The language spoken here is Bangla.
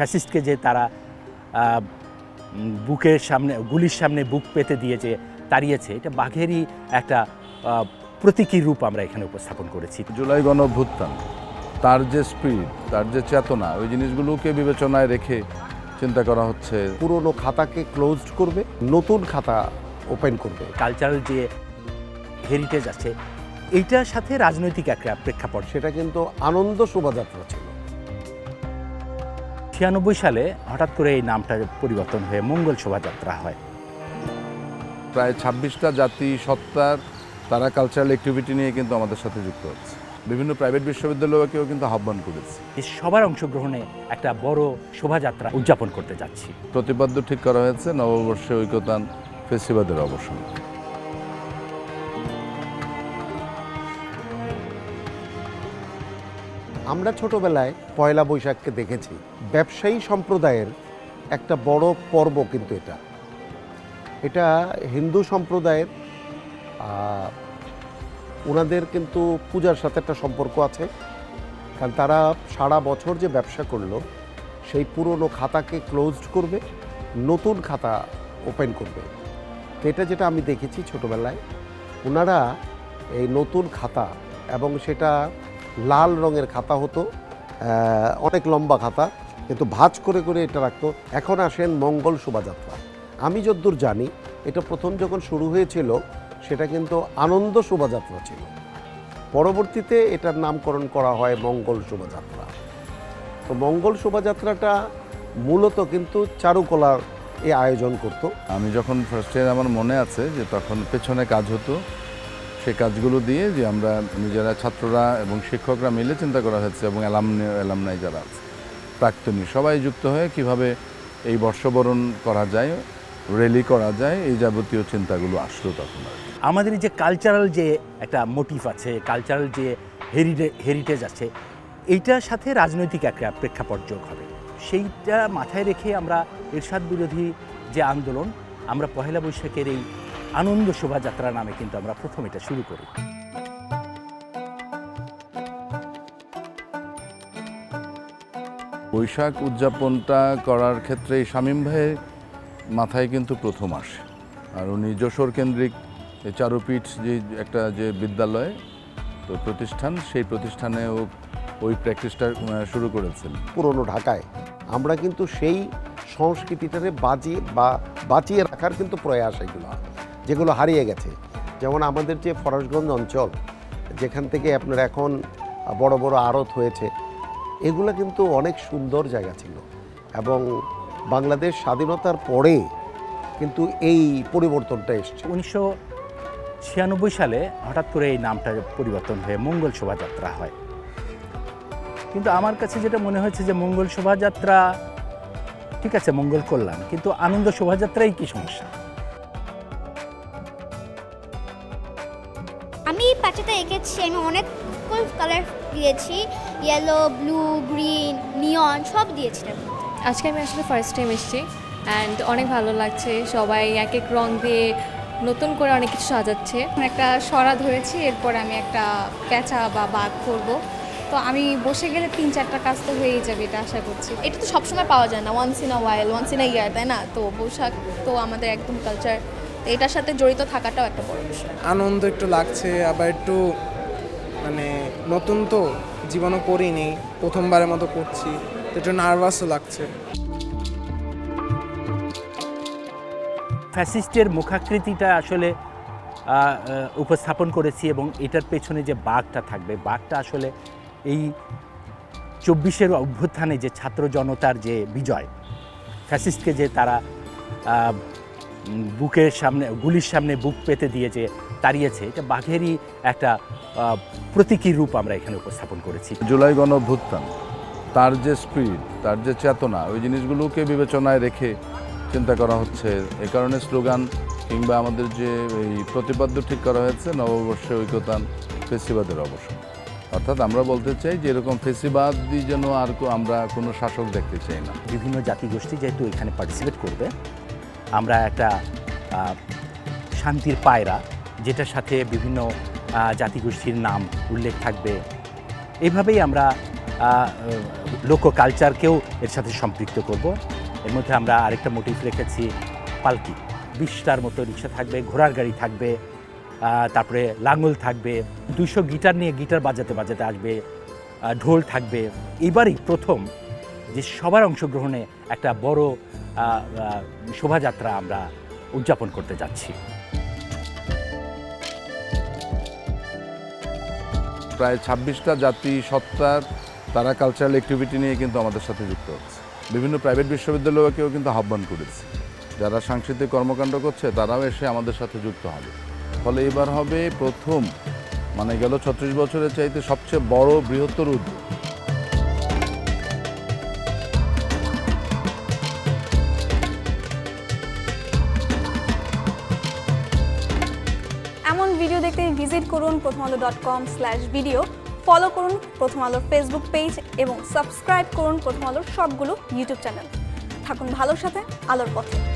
ফ্যাসিস্টকে যে তারা বুকের সামনে গুলির সামনে বুক পেতে দিয়ে যে তাড়িয়েছে এটা বাঘেরই একটা প্রতীকী রূপ আমরা এখানে উপস্থাপন করেছি। জুলাই গণ অভ্যুত্থান তার যে স্পিড তার যে চেতনা ওই জিনিসগুলোকে বিবেচনায় রেখে চিন্তা করা হচ্ছে। পুরনো খাতাকে ক্লোজড করবে নতুন খাতা ওপেন করবে। কালচারাল যে হেরিটেজ আছে এইটার সাথে রাজনৈতিক একটা প্রেক্ষাপট। সেটা কিন্তু আনন্দ শোভাযাত্রা ছিল। ছিয়ানব্বই সালে হঠাৎ করে এই নামটা পরিবর্তন হয়ে মঙ্গল শোভাযাত্রা হয়। প্রায় ছাব্বিশটা জাতি সত্তার তারা কালচারাল অ্যাক্টিভিটি নিয়ে কিন্তু আমাদের সাথে যুক্ত হচ্ছে। বিভিন্ন প্রাইভেট বিশ্ববিদ্যালয়কেও কিন্তু আহ্বান করেছে। এই সবার অংশগ্রহণে একটা বড় শোভাযাত্রা উদযাপন করতে যাচ্ছি। প্রতিপাদ্য ঠিক করা হয়েছে নববর্ষে ঐকতান ফেস্টিভ্যালের অবসান। আমরা ছোটবেলায় পয়লা বৈশাখকে দেখেছি। ব্যবসায়ী সম্প্রদায়ের একটা বড় পর্ব কিন্তু এটা। এটা হিন্দু সম্প্রদায়ের ওনাদের কিন্তু পূজার সাথে একটা সম্পর্ক আছে। কারণ তারা সারা বছর যে ব্যবসা করল, সেই পুরনো খাতাকে ক্লোজড করবে, নতুন খাতা ওপেন করবে। এটা যেটা আমি দেখেছি ছোটবেলায় ওনারা এই নতুন খাতা এবং সেটা লাল রঙের খাতা হতো অনেক লম্বা খাতা, কিন্তু ভাঁজ করে করে এটা রাখতো। এখন আসেন মঙ্গল শোভাযাত্রা। আমি যদ্দূর জানি, এটা প্রথম যখন শুরু হয়েছিল, সেটা কিন্তু আনন্দ শোভাযাত্রা ছিল। পরবর্তীতে এটার নামকরণ করা হয় মঙ্গল শোভাযাত্রা। তো মঙ্গল শোভাযাত্রাটা মূলত কিন্তু চারুকলার এ আয়োজন করতো। আমি যখন ফার্স্ট ইয়ার আমার মনে আছে যে তখন পেছনে কাজ হতো সেই কাজগুলো দিয়ে যে আমরা নিজেরা ছাত্ররা এবং শিক্ষকরা মিলে চিন্তা করা হয়েছে এবং অ্যালামনি, অ্যালামনাই যারা আছে, প্রাক্তনী সবাই যুক্ত হয়ে কীভাবে এই বর্ষবরণ করা যায় র্যালি করা যায়, এই যাবতীয় চিন্তাগুলো আসলো তখন। আমাদের যে কালচারাল যে একটা মোটিভ আছে কালচারাল যে হেরিটে হেরিটেজ আছে, এইটার সাথে রাজনৈতিক একটা প্রেক্ষাপট যোগ হবে সেইটা মাথায় রেখে আমরা এরশাদ বিরোধী যে আন্দোলন, আমরা পহেলা বৈশাখের এই আনন্দ শোভাযাত্রা নামে কিন্তু আমরা প্রথম এটা শুরু করি। বৈশাখ উদযাপনটা করার ক্ষেত্রে এই শামীম ভাইয়ের মাথায় কিন্তু প্রথম আসে। আর উনি যশোর কেন্দ্রিক চারুপীঠ যে একটা যে বিদ্যালয় তো প্রতিষ্ঠান সেই প্রতিষ্ঠানে ও ওই প্র্যাকটিসটা শুরু করেছেন। পুরনো ঢাকায়। আমরা কিন্তু সেই সংস্কৃতিটারে বাজিয়ে বা বাঁচিয়ে রাখার কিন্তু প্রয়াস এগুলো যেগুলো হারিয়ে গেছে। যেমন আমাদের যে ফরাসগঞ্জ অঞ্চল, যেখান থেকে আপনার এখন বড় বড় আড়ত হয়েছে, এগুলো কিন্তু অনেক সুন্দর জায়গা ছিল এবং বাংলাদেশ স্বাধীনতার পরে কিন্তু এই পরিবর্তনটা এসছে। উনিশশো ছিয়ানব্বই সালে হঠাৎ করে এই নামটা পরিবর্তন হয়ে মঙ্গল শোভাযাত্রা হয়। কিন্তু আমার কাছে যেটা মনে হয়েছে যে মঙ্গল শোভাযাত্রা, ঠিক আছে মঙ্গল করলাম কিন্তু আনন্দ শোভাযাত্রাই কি সমস্যা? এই এঁকেছি আমি অনেক কালার দিয়েছি। ইয়েলো ব্লু গ্রিন নিয়ন সব দিয়েছি আজকে আমি আসলে ফার্স্ট টাইম এসেছি অ্যান্ড অনেক ভালো লাগছে। সবাই এক এক রং দিয়ে নতুন করে অনেক কিছু সাজাচ্ছে। একটা সরা ধরেছি এরপর আমি একটা প্যাঁচা বা বাঘ করব। তো আমি বসে গেলে তিন চারটা কাজ তো হয়েই যাবে এটা আশা করছি। এটা তো সবসময় পাওয়া যায় না once in a while once in a year তাই না? তো পোশাক তো আমাদের একদম কালচার তো এটার সাথে জড়িত থাকাটাও একটা বড় বিষয়। আনন্দ একটু লাগছে আবার একটু মানে নতুন তো জীবনও করিনি প্রথমবারের মতো করছি তো একটু নার্ভাসও লাগছে। ফ্যাসিস্টের মুখাকৃতিটা আসলে উপস্থাপন করেছি এবং এটার পেছনে যে বাঘটা থাকবে বাঘটা আসলে এই চব্বিশের অভ্যুত্থানে যে ছাত্র জনতার যে বিজয় ফ্যাসিস্টকে যে তারা বুকের সামনে গুলির সামনে বুক পেতে দিয়ে যে তাড়িয়েছে এটা বাঘেরই একটা প্রতীকী রূপ আমরা এখানে উপস্থাপন করেছি। জুলাই গণ অভ্যুত্থান তার যে স্পিড তার যে চেতনা ওই জিনিসগুলোকে বিবেচনায় রেখে চিন্তা করা হচ্ছে। এ কারণে স্লোগান কিংবা আমাদের যে এই প্রতিপাদ্য ঠিক করা হয়েছে নববর্ষে ঐক্যতান ফেস্টিভ্যালের অবসান। অর্থাৎ আমরা বলতে চাই যে এরকম ফেসিবাদই যেন আর আমরা কোনো শাসক দেখতে চাই না। বিভিন্ন জাতিগোষ্ঠী যেহেতু এখানে পার্টিসিপেট করবে আমরা একটা শান্তির পায়রা, যেটার সাথে বিভিন্ন জাতিগোষ্ঠীর নাম উল্লেখ থাকবে। এইভাবেই আমরা লোক কালচারকেও এর সাথে সম্পৃক্ত করব। এর মধ্যে আমরা আরেকটা মোটিভ রেখেছি, পালকি। বিশটার মতো রিক্সা থাকবে, ঘোড়ার গাড়ি থাকবে তারপরে লাঙল থাকবে দুশো গিটার নিয়ে গিটার বাজাতে বাজাতে আসবে ঢোল থাকবে। এবারই প্রথম যে সবার অংশগ্রহণে একটা বড় শোভাযাত্রা আমরা উদযাপন করতে যাচ্ছি। প্রায় ছাব্বিশটা জাতি, সত্তার, তারা কালচারাল অ্যাক্টিভিটি নিয়ে কিন্তু আমাদের সাথে যুক্ত হচ্ছে। বিভিন্ন প্রাইভেট বিশ্ববিদ্যালয়কেও কিন্তু আহ্বান করেছে। যারা সাংস্কৃতিক কর্মকাণ্ড করছে, তারাও এসে আমাদের সাথে যুক্ত হবে। ফলে এবার হবে প্রথম মানে গেল ছত্রিশ বছরের চাইতে সবচেয়ে বড় বৃহত্তর উদ্যোগ। ভিডিও দেখতে ভিজিট করুন Prothom Alo dot com slash video follow করুন প্রথম আলোর ফেসবুক পেজ এবং সাবস্ক্রাইব করুন প্রথম আলোর সবগুলো ইউটিউব চ্যানেল থাকুন ভালোর সাথে, আলোর পথে।